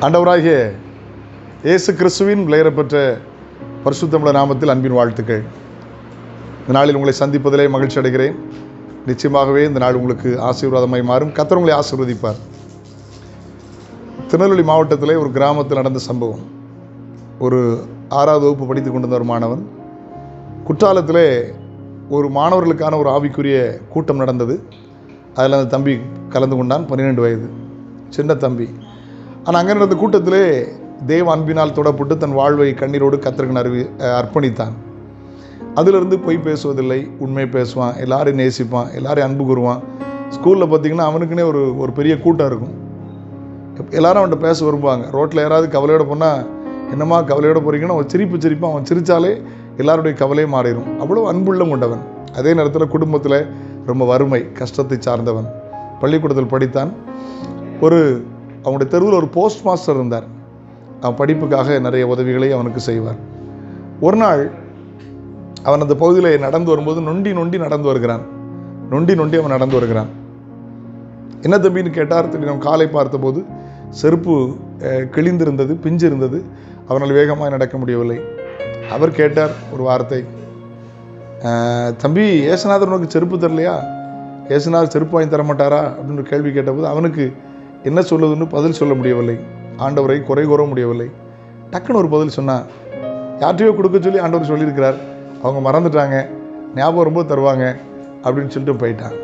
ஆண்டவராகிய இயேசு கிறிஸ்துவின் விளையரப்பெற்ற பரிசுத்தமிழ நாமத்தில் அன்பின் வாழ்த்துக்கள். இந்த நாளில் உங்களை சந்திப்பதிலே மகிழ்ச்சி அடைகிறேன். நிச்சயமாகவே இந்த நாள் உங்களுக்கு ஆசீர்வாதமாய் மாறும். கத்தர் உங்களை ஆசீர்வதிப்பார். திருநெல்வேலி மாவட்டத்திலே ஒரு கிராமத்தில் நடந்த சம்பவம். ஒரு ஆறாவது வகுப்பு படித்து கொண்டிருந்த ஒரு மாணவன் குற்றாலத்திலே ஒரு மாணவர்களுக்கான ஒரு ஆவிக்குரிய கூட்டம் நடந்தது. அதில் அந்த தம்பி கலந்து கொண்டான் பன்னிரெண்டு வயது. சின்ன தம்பி. ஆனால் அங்கே நடந்த கூட்டத்திலே தேவ அன்பினால் தொடப்பட்டு தன் வாழ்வை கண்ணீரோடு கத்திரகன் அறிவி அர்ப்பணித்தான். அதிலிருந்து பொய் பேசுவதில்லை உண்மை பேசுவான் எல்லாரையும் நேசிப்பான் எல்லாரையும் அன்பு கூறுவான். ஸ்கூலில் பார்த்தீங்கன்னா அவனுக்குன்னே ஒரு ஒரு பெரிய கூட்டம் இருக்கும். எல்லாரும் அவன்கிட்ட பேச விரும்புவாங்க. ரோட்டில் யாராவது கவலையோட போனால் என்னம்மா கவலையோட போகிறீங்கன்னா அவன் சிரிப்பு சிரிப்பான் அவன் சிரித்தாலே எல்லாருடைய கவலையும் மாறிடும். அவ்வளோ அன்புள்ளம் கொண்டவன். அதே நேரத்தில் குடும்பத்தில் ரொம்ப வறுமை கஷ்டத்தை சார்ந்தவன். பள்ளிக்கூடத்தில் படித்தான். ஒரு அவனுடைய தெருவில் ஒரு போஸ்ட் மாஸ்டர் இருந்தார். அவன் படிப்புக்காக நிறைய உதவிகளை அவனுக்கு செய்வார். ஒரு நாள் அவன் அந்த பகுதியில் நடந்து வரும்போது நொண்டி நொண்டி நடந்து வருகிறான். நொண்டி நொண்டி அவன் நடந்து வருகிறான். என்ன தம்பின்னு கேட்டார். திரும்பி அவன் காலை பார்த்தபோது செருப்பு கிழிந்திருந்தது பிஞ்சு இருந்தது அவனால் வேகமாக நடக்க முடியவில்லை. அவர் கேட்டார் ஒரு வார்த்தை. தம்பி ஏசுநாதர் உனக்கு செருப்பு தரலையா? ஏசுநாதர் செருப்பு வாங்கி தர மாட்டாரா அப்படின்னு கேள்வி கேட்டபோது அவனுக்கு என்ன சொல்லுதுன்னு பதில் சொல்ல முடியவில்லை. ஆண்டவரை குறை கூற முடியவில்லை. டக்குன்னு ஒரு பதில் சொன்னான் யார்கிட்டையோ கொடுக்க சொல்லி ஆண்டவர் சொல்லியிருக்கிறார். அவங்க மறந்துட்டாங்க. ஞாபகம் ரொம்ப தருவாங்க அப்படின்னு சொல்லிட்டு போயிட்டான்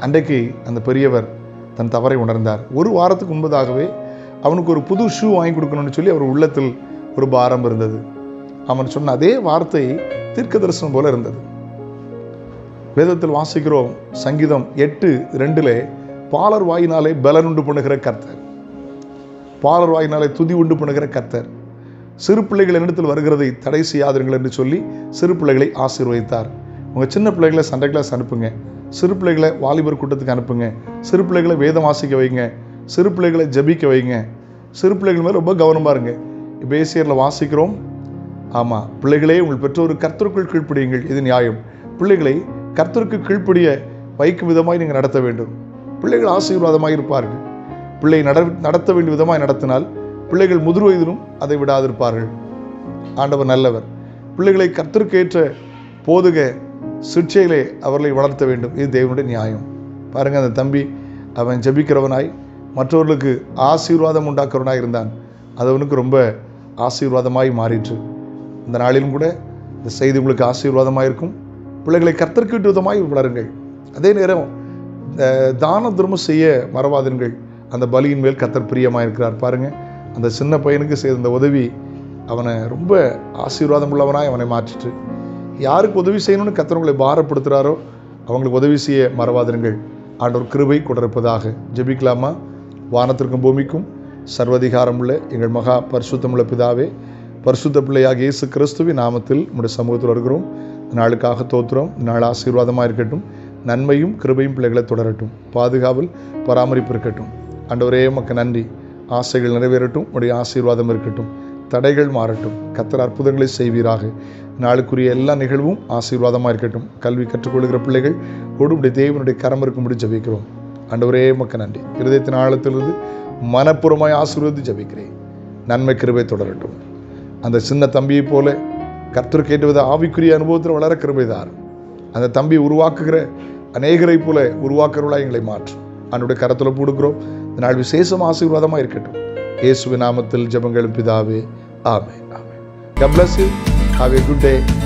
அன்றைக்கு அந்த பெரியவர் தன் தவறை உணர்ந்தார். ஒரு வாரத்துக்கு முன்பதாகவே அவனுக்கு ஒரு புது ஷூ வாங்கி கொடுக்கணும்னு சொல்லி அவர் உள்ளத்தில் ஒரு பாரம் இருந்தது. அவன் சொன்ன அதே வார்த்தை தீர்க்க தரிசனம் போல இருந்தது. வேதத்தில் வாசிக்கிறோம் சங்கீதம் எட்டு ரெண்டுலே பாலர் வாயினாலே பலன் உண்டு பண்ணுகிற கர்த்தர். பாலர் வாயினாலே துதி உண்டு பண்ணுகிற கர்த்தர். சிறு பிள்ளைகள் என்னிடத்தில் வருகிறதை தடை செய்யாதீர்கள் என்று சொல்லி சிறு பிள்ளைகளை ஆசீர்வதித்தார். உங்கள் சின்ன பிள்ளைகளை சண்டை கிளாஸ் அனுப்புங்க. சிறு பிள்ளைகளை வாலிபர் கூட்டத்துக்கு அனுப்புங்க. சிறு பிள்ளைகளை வேதம் வாசிக்க வைங்க. சிறு பிள்ளைகளை ஜபிக்க வைங்க. சிறு பிள்ளைகள் மேலே ரொம்ப கவனமாக இருங்க. இப்போ ஏசியரில் வாசிக்கிறோம். ஆமாம் பிள்ளைகளே உங்கள் பெற்றோர் கர்த்தருக்குள் கீழ்ப்படியுங்கள். இது நியாயம். பிள்ளைகளை கர்த்தருக்கு கீழ்ப்படிய வைக்கும் விதமாய் நீங்கள் நடத்த வேண்டும். பிள்ளைகள் ஆசீர்வாதமாக இருப்பார்கள். பிள்ளை நட நடத்த வேண்டிய விதமாய் நடத்தினால் பிள்ளைகள் முதிர் வயதிலும் அதை விடாதிருப்பார்கள். ஆண்டவர் நல்லவர். பிள்ளைகளை கத்திற்கேற்ற போதுக சிற்சையிலே அவர்களை வளர்த்த வேண்டும். இது தேவனுடைய நியாயம். பாருங்கள் அந்த தம்பி அவன் ஜெபிக்கிறவனாய் மற்றவர்களுக்கு ஆசீர்வாதம் உண்டாக்குறவனாய் இருந்தான். அது அவனுக்கு ரொம்ப ஆசீர்வாதமாய் மாறிற்று. இந்த நாளிலும் கூட இந்த செய்தி உங்களுக்கு ஆசீர்வாதமாக இருக்கும் பிள்ளைகளை கர்த்தருக்கு விதமாய் வளருங்கள். அதே நேரம் தான தர்மம் செய்ய மறவாதீர்கள். அந்த பலியின் மேல் கத்தர் பிரியமாக இருக்கிறார் பாருங்கள் அந்த சின்ன பையனுக்கு செய்த அந்த உதவி அவனை ரொம்ப ஆசீர்வாதம் உள்ளவனாய் அவனை மாற்றிட்டு யாருக்கு உதவி செய்யணும்னு கத்தர் உங்களை பாரப்படுத்துகிறாரோ அவங்களுக்கு உதவி செய்ய மறவாதிருங்கள் ஆண்டோர் கிருபை கொண்டிருப்பதாக ஜெபிக்கலாமா? வானத்திற்கும் பூமிக்கும் சர்வதிகாரம் உள்ள எங்கள் மகா பரிசுத்தமுள்ள பிதாவே பரிசுத்த பிள்ளையாக இயேசு கிறிஸ்துவின் நாமத்தில் நம்முடைய சமூகத்தில் வருகிறோம். நாளுக்காக தோத்துறோம் நாள் ஆசீர்வாதமாக இருக்கட்டும். நன்மையும் கிருபையும் பிள்ளைகளை தொடரட்டும். பாதுகாவல் பராமரிப்பு இருக்கட்டும். அண்டவரே மக்கு நன்றி. ஆசைகள் நிறைவேறட்டும். உடைய ஆசீர்வாதம் இருக்கட்டும். தடைகள் மாறட்டும். கத்தர் அற்புதங்களை செய்வீராக. நாளுக்குரிய எல்லா நிகழ்வும் ஆசீர்வாதமாக இருக்கட்டும். கல்வி கற்றுக்கொள்கிற பிள்ளைகள் உடைய தேவனுடைய கரம் இருக்கும்படி ஜபிக்கிறோம். அண்டவரே மக்க நன்றி. இருதயத்தின் ஆழத்திலிருந்து மனப்பூர்வமாய் ஆசீர்வதித்து ஜபிக்கிறேன். நன்மை கிருபை தொடரட்டும். அந்த சின்ன தம்பியை போல கர்த்தர் கேட்டுவதை ஆவிக்குரிய அனுபவத்தில் வளர கிருபைதார் அந்த தம்பி உருவாக்குகிற அநேகரை போல உருவாக்குறவளாக எங்களை மாற்றும் அன்னுடைய கரத்தில் போடுக்கிறோம் இந்த நாள் விசேஷம் ஆசீர்வாதமாக இருக்கட்டும். இயேசுவின் நாமத்தில் ஜபங்களும் பிதாவே. ஆமே ஆமே கப்ளஸ் bless you. Have a.